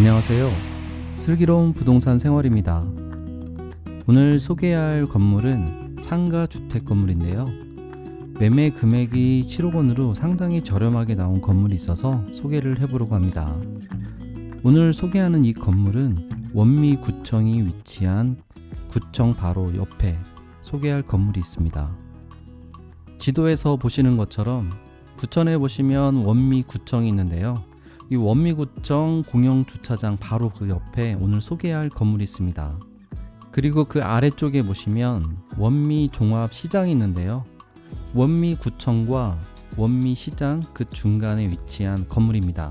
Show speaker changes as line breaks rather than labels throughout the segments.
안녕하세요. 슬기로운 부동산 생활입니다. 오늘 소개할 건물은 상가 주택 건물인데요. 매매 금액이 7억 원으로 상당히 저렴하게 나온 건물이 있어서 소개를 해보려고 합니다. 오늘 소개하는 이 건물은 원미 구청이 위치한 구청 바로 옆에 소개할 건물이 있습니다. 지도에서 보시는 것처럼 부천에 보시면 원미 구청이 있는데요. 이 원미구청 공영 주차장 바로 그 옆에 오늘 소개할 건물이 있습니다. 그리고 그 아래쪽에 보시면 원미 종합 시장이 있는데요. 원미 구청과 원미 시장 그 중간에 위치한 건물입니다.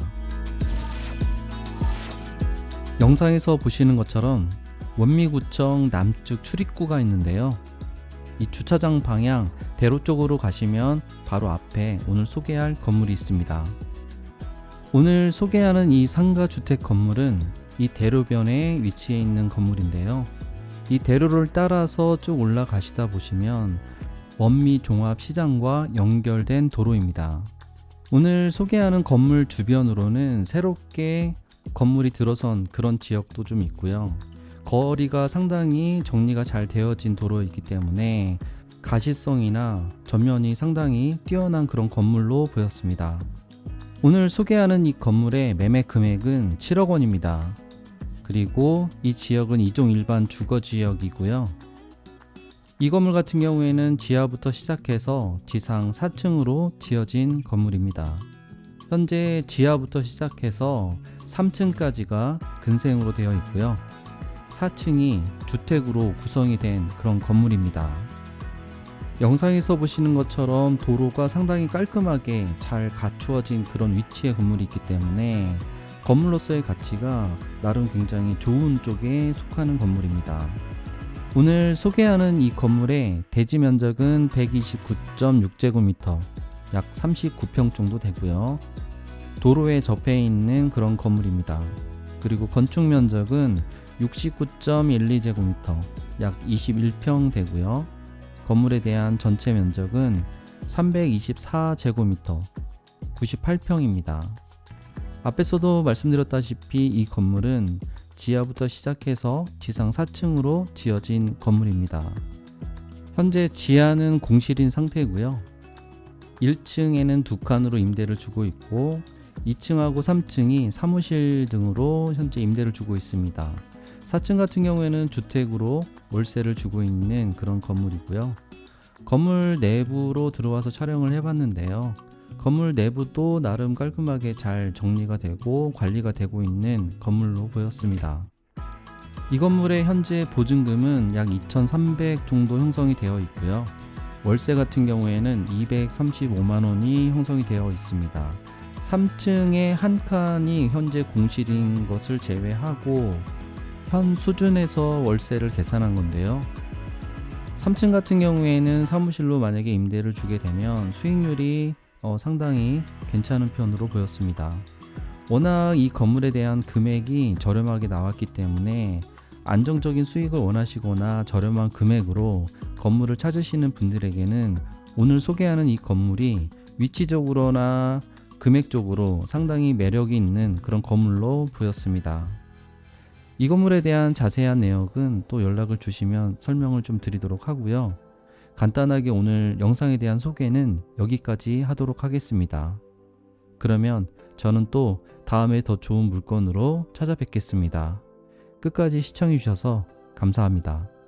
영상에서 보시는 것처럼 원미구청 남측 출입구가 있는데요. 이 주차장 방향 대로 쪽으로 가시면 바로 앞에 오늘 소개할 건물이 있습니다. 오늘 소개하는 이 상가 주택 건물은 이 대로변에 위치해 있는 건물인데요. 이 대로를 따라서 쭉 올라가시다 보시면 원미 종합 시장과 연결된 도로입니다. 오늘 소개하는 건물 주변으로는 새롭게 건물이 들어선 그런 지역도 좀 있고요. 거리가 상당히 정리가 잘 되어진 도로이기 때문에 가시성이나 전면이 상당히 뛰어난 그런 건물로 보였습니다. 오늘 소개하는 이 건물의 매매 금액은 7억 원입니다. 그리고 이 지역은 이종 일반 주거 지역이고요. 이 건물 같은 경우에는 지하부터 시작해서 지상 4층으로 지어진 건물입니다. 현재 지하부터 시작해서 3층까지가 근생으로 되어 있고요. 4층이 주택으로 구성이 된 그런 건물입니다. 영상에서 보시는 것처럼 도로가 상당히 깔끔하게 잘 갖추어진 그런 위치의 건물이 있기 때문에 건물로서의 가치가 나름 굉장히 좋은 쪽에 속하는 건물입니다. 오늘 소개하는 이 건물의 대지 면적은 129.6제곱미터, 약 39평 정도 되고요. 도로에 접해 있는 그런 건물입니다. 그리고 건축 면적은 69.12제곱미터, 약 21평 되고요. 건물에 대한 전체 면적은 324제곱미터 98평입니다. 앞에서도 말씀드렸다시피 이 건물은 지하부터 시작해서 지상 4층으로 지어진 건물입니다. 현재 지하는 공실인 상태고요. 1층에는 두 칸으로 임대를 주고 있고 2층하고 3층이 사무실 등으로 현재 임대를 주고 있습니다. 4층 같은 경우에는 주택으로 월세를 주고 있는 그런 건물이고요. 건물 내부로 들어와서 촬영을 해봤는데요. 건물 내부도 나름 깔끔하게 잘 정리가 되고 관리가 되고 있는 건물로 보였습니다. 이 건물의 현재 보증금은 약 2,300 정도 형성이 되어 있고요. 월세 같은 경우에는 235만 원이 형성이 되어 있습니다. 3층에 한 칸이 현재 공실인 것을 제외하고 현 수준에서 월세를 계산한 건데요. 3층 같은 경우에는 사무실로 만약에 임대를 주게 되면 수익률이 어, 상당히 괜찮은 편으로 보였습니다. 워낙 이 건물에 대한 금액이 저렴하게 나왔기 때문에 안정적인 수익을 원하시거나 저렴한 금액으로 건물을 찾으시는 분들에게는 오늘 소개하는 이 건물이 위치적으로나 금액적으로 상당히 매력이 있는 그런 건물로 보였습니다. 이 건물에 대한 자세한 내역은 또 연락을 주시면 설명을 좀 드리도록 하고요. 간단하게 오늘 영상에 대한 소개는 여기까지 하도록 하겠습니다. 그러면 저는 또 다음에 더 좋은 물건으로 찾아뵙겠습니다. 끝까지 시청해주셔서 감사합니다.